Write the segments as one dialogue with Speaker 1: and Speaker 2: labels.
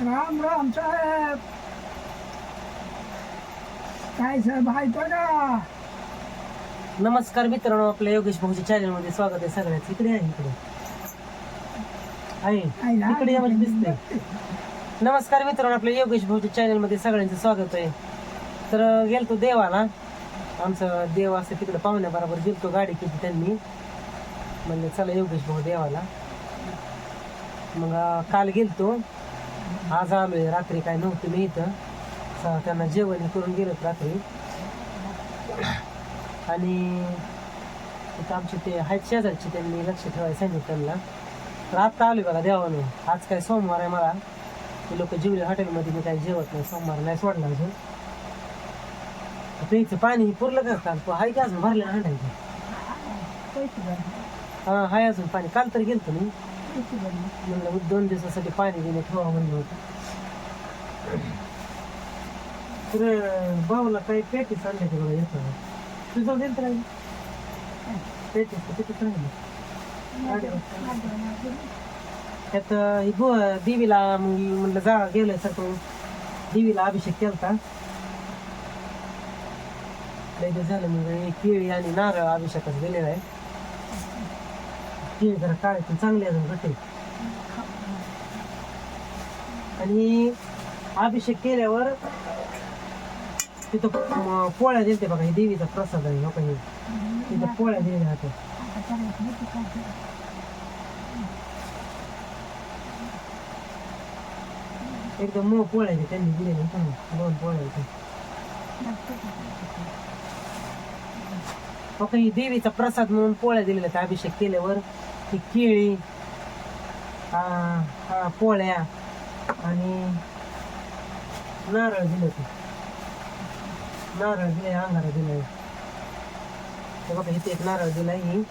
Speaker 1: राम राम साहेब. काय साहेब आहे का
Speaker 2: नमस्कार मित्रांनो आपल्या योगेश भाऊच्या चॅनलमध्ये स्वागत आहे सगळ्याच. इकडे आहे इकडे. आहे
Speaker 1: आहे ना?
Speaker 2: इकडे या म्हणजे दिसतंय. नमस्कार मित्रांनो आपल्या योगेश भाऊच्या चॅनलमध्ये सगळ्यांचं स्वागत आहे. तर अं, गेलतो देवाला. आमचं देव असं तिकडे पाहुण्याबरोबर गेलतो गाडी केली त्यांनी. म्हणलं चला योगेश भाऊ देवाला. मग अं, काल गेलतो. आज आलोय रात्री काय नव्हतं मी इथं. त्यांना जेवण करून गेलो रात्री. आणि इथं आमचे ते आहेत शेजारचे त्यांनी लक्ष ठेवायला सांगितलं त्यांना. तर आत्ता आलोय बघा देवानं आज काय सोमवार आहे मला. ते लोक जेवले हॉटेलमध्ये मी काही जेवत नाही. सोमवार नाही सोडला अजून. प्यायचं पाणी पुरलं का काल? तो हाय का अजून भरलं हांडायचं हा हाय अजून पाणी. काल तर गेलतो मी. म्हणलं दोन दिवसासाठी पाणी देणे ठेवा म्हणलं होतं. तर भाऊला काही पॅकेज आणले ते बघा येतो तुझं देत राहील पेटी तिथेच राहिलं त्यात ही गो देवीला मग म्हणलं जा गेलं सारखं देवीला अभिषेक केलता. लय झालं मग हे केळी आणि नारळ अभिषेकात गेलेला आहे. केळी जरा काळे पण चांगले अजून घटे आणि अभिषेक केल्यावर तिथं म- पोळ्या दिलते बघा हे देवीचा प्रसाद आहे लोक हे. तिथं पोळ्या दिले होत्या. एकदम मऊ पोळ्या आहेत त्यांनी दिलेल्या होत्या दोन पोळ्या होत्या हो ही देवीचा प्रसाद म्हणून पोळ्या दिलेल्या होत्या अभिषेक केल्यावर. ती केळी पोळ्या आणि नारळ दिले होते. नारळ दिले अंगारा दिलाय हे बघा इथे एक नारळ दिलाय ही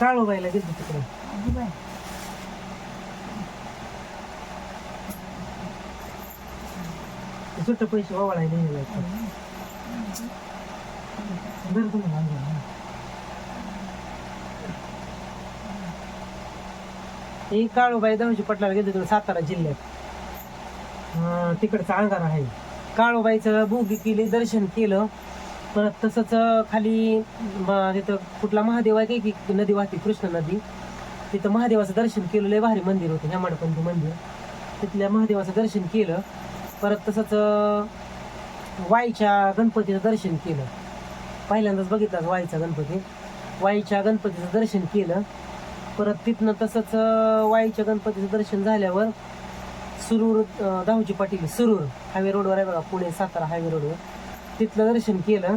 Speaker 2: काळूबाईला गेली तिकडे. सुट्ट पैसे ओवाळायला दिलेले बरं तुम्ही ही काळूबाई दवशी पटलाला गेली तिकडे सातारा जिल्ह्यात. तिकडचं तिकडचा आहे. काळूबाईचं बोगी केली दर्शन केलं. परत तसंच खाली तिथं कुठला महादेव आहे काय की नदी वाहते कृष्ण नदी. तिथं महादेवाचं दर्शन केलं लय भारी मंदिर होतं हेमाडपंथी मंदिर. तिथल्या महादेवाचं दर्शन केलं. परत तसंच वाईच्या गणपतीचं दर्शन केलं. पहिल्यांदाच बघितलाच वाईचा गणपती. वाईच्या गणपतीचं दर्शन केलं. परत तिथनं तसंच वाईच्या गणपतीचं दर्शन झाल्यावर सुरूर अं, पाटील सुरूर हायवे रोडवर आहे बघा पुणे सातारा हायवे रोडवर. तिथलं दर्शन केलं.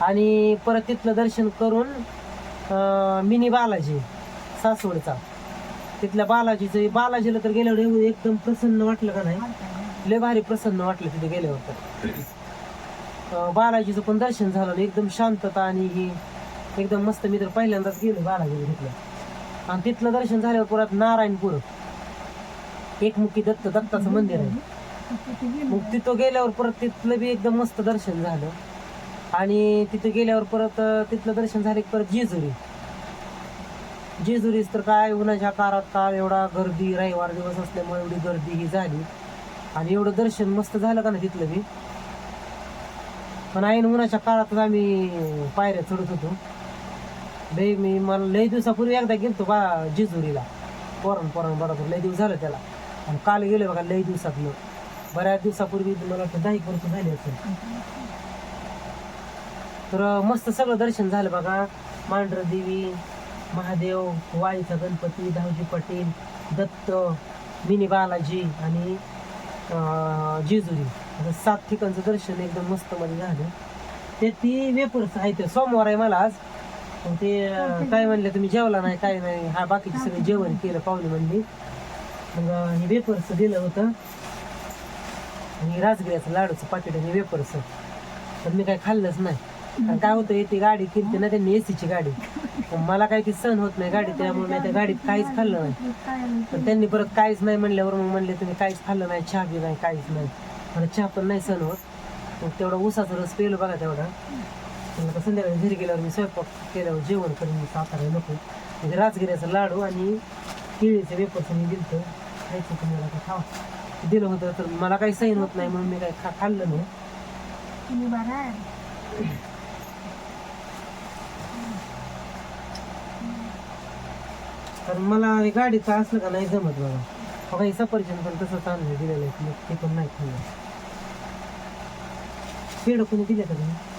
Speaker 2: आणि परत तिथलं दर्शन करून मिनी बालाजी सासवडचा. तिथल्या बालाजीचं बालाजीला तर गेल्यावर एकदम प्रसन्न वाटलं का नाही? लय भारी प्रसन्न वाटलं तिथे गेल्यावर तर. बालाजीचं पण दर्शन झालं एकदम शांतता आणि ही एकदम मस्त मी तर पहिल्यांदाच गेलो बालाजीला तिथलं आणि तिथलं दर्शन झाल्यावर परत नारायणपूर एकमुखी दत्त दत्ताचं मंदिर आहे. मग तिथं गेल्यावर परत तिथलं बी एकदम मस्त दर्शन झालं. आणि तिथं गेल्यावर परत तिथलं दर्शन झालं की परत जेजुरी. जेजुरीच तर काय उन्हाच्या काळात काळ एवढा गर्दी रविवार दिवस असल्यामुळे एवढी गर्दी ही झाली. आणि एवढं दर्शन मस्त झालं का ना तिथलं बी? पण ऐन उन्हाच्या काळातच आम्ही पायऱ्या चढत होतो. लय मी मला लय दिवसापूर्वी एकदा गेलतो बा जेजुरीला. पोरण पोरण बरोबर. लय दिवस झालं त्याला. आणि काल गेलो बघा लय दिवसातलं बऱ्याच दिवसापूर्वी मला वाटतं दहा एक वर्ष झाली असेल. तर मस्त सगळं दर्शन झालं बघा. मांढर देवी महादेव वाईचा गणपती धावजी पाटील दत्त मिनी बालाजी आणि जेजुरी. असं सात ठिकाणचं दर्शन एकदम मस्त मध्ये झालं. ते ती वेपर्स आहे ते सोमवार आहे मला आज. मग ते अं, काय म्हणले तुम्ही जेवला नाही काय नाही हा बाकीचे सगळे जेवण केलं पाहुणे म्हणली. मग अं, हे दिलं होतं. आणि राजगिऱ्याचं लाडूचं पाकिट आणि वेपर्स पण मी काय खाल्लंच नाही. आणि काय होतं ती गाडी केली ना त्यांनी एसीची गाडी. मग मला काही की सहन होत नाही गाडी त्यामुळे मी त्या गाडीत काहीच खाल्लं नाही. पण त्यांनी परत काहीच नाही म्हणल्यावर मग म्हणले तुम्ही काहीच खाल्लं नाही चहा बी नाही काहीच नाही. मला चहा पण नाही सहन होत. मग तेवढा उसाचा रस पेलो बघा तेवढा. आता संध्याकाळी घरी गेल्यावर मी स्वयंपाक केल्यावर जेवण करून मी सातारा नको. म्हणजे राजगिऱ्याचा लाडू आणि केळीचं वेपर्स मी दिलं होतं खायचं तुम्हाला का खावा. दिलं होतं तर मला काही सैन होत नाही म्हणून मी काही खा खाल्लं नाही.
Speaker 1: तुम्ही
Speaker 2: कारण मला गाडीचं असलं का नाही जमत बघा. हो काही सफरचंद पण तसंच आणलं दिलेलं आहे. मग ते पण नाही खाल्लं. पेड कोणी दिले का तुम्ही?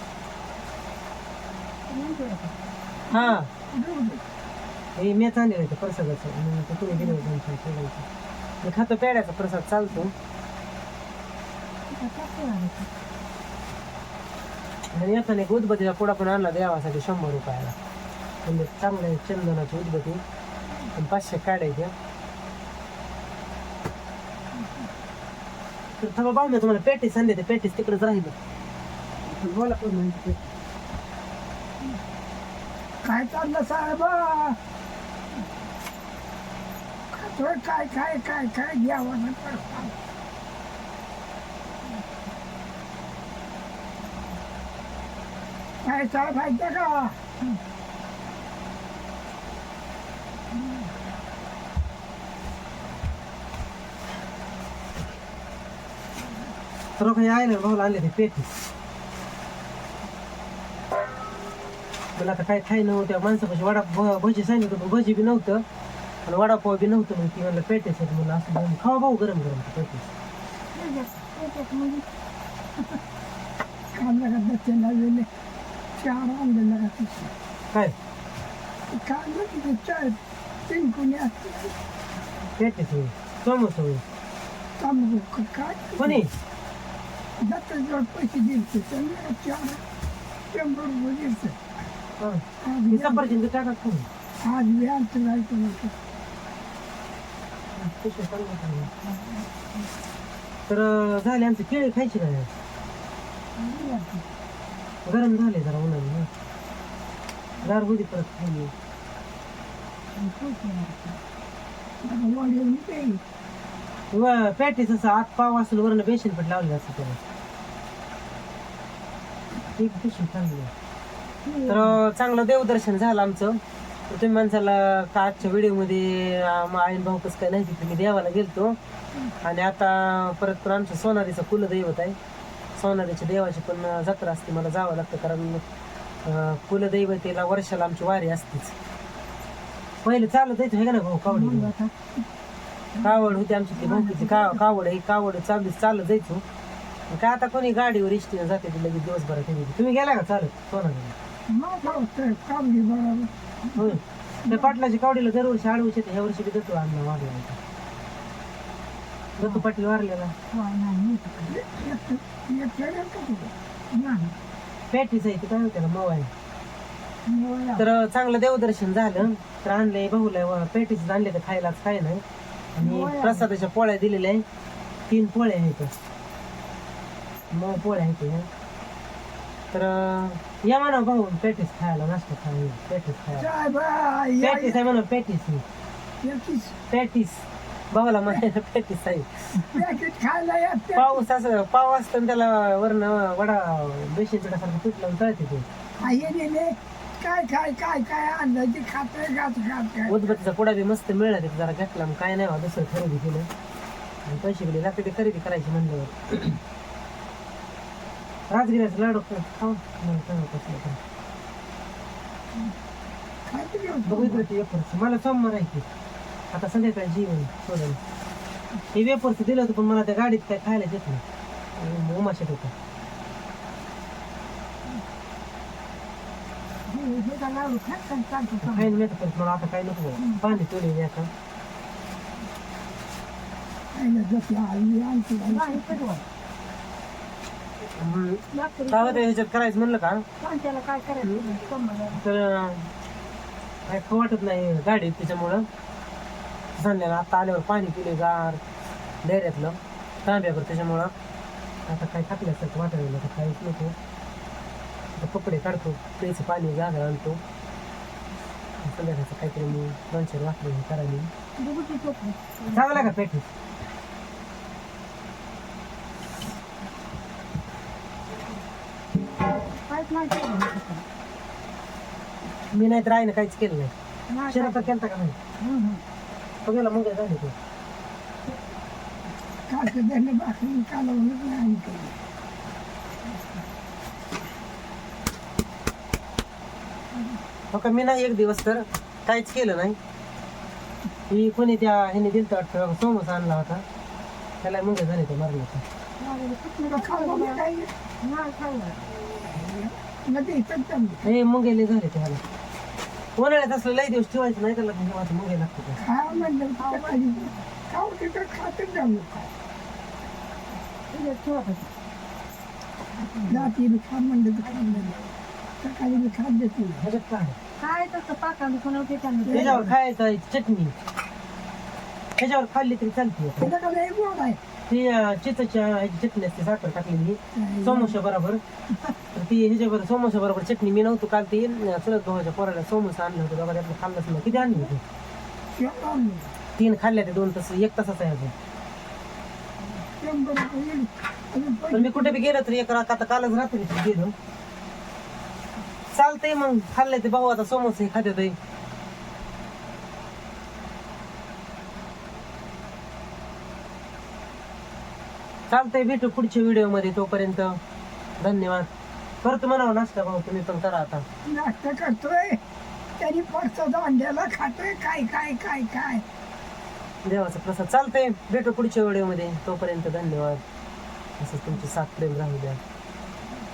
Speaker 2: हा. हे मी आणलेलं आहे प्रसादाचं. म्हणून तुम्ही दिलं होतं आमच्या मी खातो पेड्याचा प्रसाद चालतो. आणि येताना एक उदबत्तीचा पुडा पण आणला देवासाठी शंभर रुपयाला. म्हणजे चांगलं आहे चंदनाची उदबत्ती. आणि पाचशे काढायच्या तर थांबा पाहू तुम्हाला पेटीस आणले ते पेटीस तिकडेच राहिलं. बोला पण म्हणजे
Speaker 1: काय चाललं साहेब खातोय काय काय काय काय घ्यावं ना प्रश्न. काय साहेब ऐकतं का
Speaker 2: तर काही आहे ना भाऊला आणले ते पेटीस मला आता काय खाय नव्हत्या माणसापाशी वडा भ- भजी सांगितलं पण भजी बी नव्हतं. आणि वडापाव बी नव्हतं मग ती म्हणलं पेटेस आहेत म्हणलं असं घेऊन खावा भाऊ गरम गरम ते पेटीस
Speaker 1: कांदा चार का तिथे
Speaker 2: काय
Speaker 1: कांदा तिथे चार तीन कोणी? असते
Speaker 2: होईल समोसा होईल
Speaker 1: तांबू काय
Speaker 2: कोणी
Speaker 1: दत्ताजवळ पैसे दिलते त्यांना चार शंभर रुपये दिलते
Speaker 2: सफरचंद टाका खाऊन.
Speaker 1: आज व्याज जायचं नव्हतं
Speaker 2: पिशवी तर झाले आमचे केळी खायचे का गरम झाले जरा उन्हाने गार होती परत खाली व पॅटीस असं आत पाव असेल वरण बेसन पण लावले असं त्याला एक पिशवी चांगली आहे. तर चांगलं देवदर्शन झालं आमचं. तर तुम्ही माणसाला का आजच्या व्हिडिओमध्ये आईन भाऊ कसं काय नाही तिथे मी देवाला गेलतो. आणि आता परत पण आमच्या सोनारीचं कुलदैवत आहे. सोनारीच्या देवाची पण जत्रा असते मला जावं लागतं कारण कुलदैवतेला वर्षाला आमची वारी असतेच. पहिले चालत जायचं आहे का ना भाऊ कावडी? कावड होती आमची ती भाऊकीची का कावड ही कावड चालू चालत जायचो. काय आता कोणी गाडीवर इष्टीनं जाते लगेच दिवसभरात येते. तुम्ही गेला का चालत
Speaker 1: बरोबर
Speaker 2: त्या पाटलाची कावडीला दरवर्षी आडवशी येते ह्या वर्षी बी देतो अन्न वाढला दत्तू पाटील वारलेला. पॅटीस आहे ते काय होत्या मऊ आहे. तर चांगलं देवदर्शन झालं तर आणले भाऊला पेटीस आणले तर खायलाच काय नाही आणि प्रसादाच्या पोळ्या दिलेल्या आहे. तीन पोळ्या आहेत. मऊ पोळ्या आहेत. तर या म्हणा भाऊ पेटीस खायला नाश्ता खायला पेटीस खायला. पॅटीस आहे म्हणा पॅटीस पॅटीस. भावाला म्हणायला पॅटीस आहे.
Speaker 1: पॅकेट खायला येत
Speaker 2: पाऊस असं पाव असतं आणि त्याला वरण वडा बेसन पिठासारखं पीठ लावून तळते ते.
Speaker 1: आईने काय काय काय काय आणलं ते खात खात खात.
Speaker 2: उदबत्तीचा पुडा बी मस्त मिळाला तिथे जरा घेतला मग काय नाही बा, दुसरं खरेदी केलं. आणि पैसे गेले लागते ते खरेदी करायची म्हणल्यावर. राजगिऱ्याचं लाडू खाऊ खाऊ. नाही, चांगलं कसलं पण.
Speaker 1: खाते
Speaker 2: ते वेफर्स मला सोमवार आहे की आता संध्याकाळी जेवण सोडून हे वेफर्स दिलं होतं पण मला त्या गाडीत काय खायला देत नाही उमाशात होतं खाईन मी आता परत मला आता काही नको बाबा. पाणी तुले मी आता हम्म. काय होतं ह्याच्यात करायचं म्हणलं का?
Speaker 1: काय करायचं?
Speaker 2: तर काय खाऊ वाटत नाही गाडीत त्याच्यामुळं. सांगल्याला आता आल्यावर पाणी पिले गार डेऱ्यातलं तांब्यावर त्याच्यामुळं. आता काय टाकल्यासारखं वाटायला आता काहीच नको. आता कपडे काढतो प्यायचं पाणी जागा आणतो. संध्याकाळचं काहीतरी मी दोन चार वाटलं करायला चांगला का पेटी मी नाही. तर आहे ना काहीच केलं नाही. शिरा तर केलता का नाही? बघायला मग झाले ते
Speaker 1: कालचं त्यानं भाकरी कालवलं नाही आणि केलं
Speaker 2: हो का मी नाही एक दिवस तर काहीच केलं नाही. ही कोणी त्या ह्याने दिलत वाटतं समोसा आणला होता. त्याला मग झाले ते मारण्याचं
Speaker 1: तुला खाल्लं काही मध्ये इथं जमलं.
Speaker 2: हे मुंगेले झाले ते ह्याला उन्हाळ्यात असलं लई दिवस ठेवायचं नाही त्याला जेव्हा मुंगे लागते ते.
Speaker 1: खा म्हणलं तर पाहिजे खाऊ तिथं खातच जाऊ जाती खा म्हणलं तर खा म्हणलं सकाळी मी खात देते
Speaker 2: ह्याच्यात काय?
Speaker 3: काय तसं पाकाने बनवते त्यांना
Speaker 2: त्याच्यावर खायचं चटणी. ह्याच्यावर खाल्ली तरी चालते.
Speaker 1: त्याच्याकडे एक गोड आहे?
Speaker 2: ती चिचाच्या चटणी असते साखर टाकलेली. समोसा बरोबर. तर ती ह्याच्या बरोबर समोसा बरोबर चटणी मी नव्हतो काल ती चुलत भावाच्या पोराला समोसा आणलं होतं. बघा त्यातलं खाल्लंच नाही किती आणली होती. तीन खाल्ल्या ते दोन तास. एक तासाचा आहे अजून. पण मी कुठे बी गेलो तर एक रात आता कालच रात्री गेलो. चालतंय मग. खाल्लंय ते भाऊ. आता समोसे हे खात्यात चालतंय भेटू पुढच्या व्हिडिओमध्ये तोपर्यंत. धन्यवाद. करतो म्हणावं नाश्ता भाऊ तुम्ही पण करा आता.
Speaker 1: नाश्ता करतोय. त्यांनी परसाचा अंड्याला खातोय. काय काय काय काय?
Speaker 2: देवाचा प्रसाद. चालतंय भेटू पुढच्या व्हिडिओमध्ये. तोपर्यंत धन्यवाद. असं तुमची साथ प्रेम राहू द्या.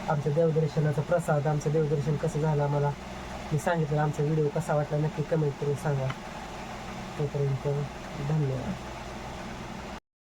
Speaker 2: आमच्या देवदर्शनाचा प्रसाद आमचं देवदर्शन कसं झालं आम्हाला? मी सांगितलं आमचा व्हिडिओ कसा वाटला नक्की कमेंट करून सांगा. तोपर्यंत धन्यवाद.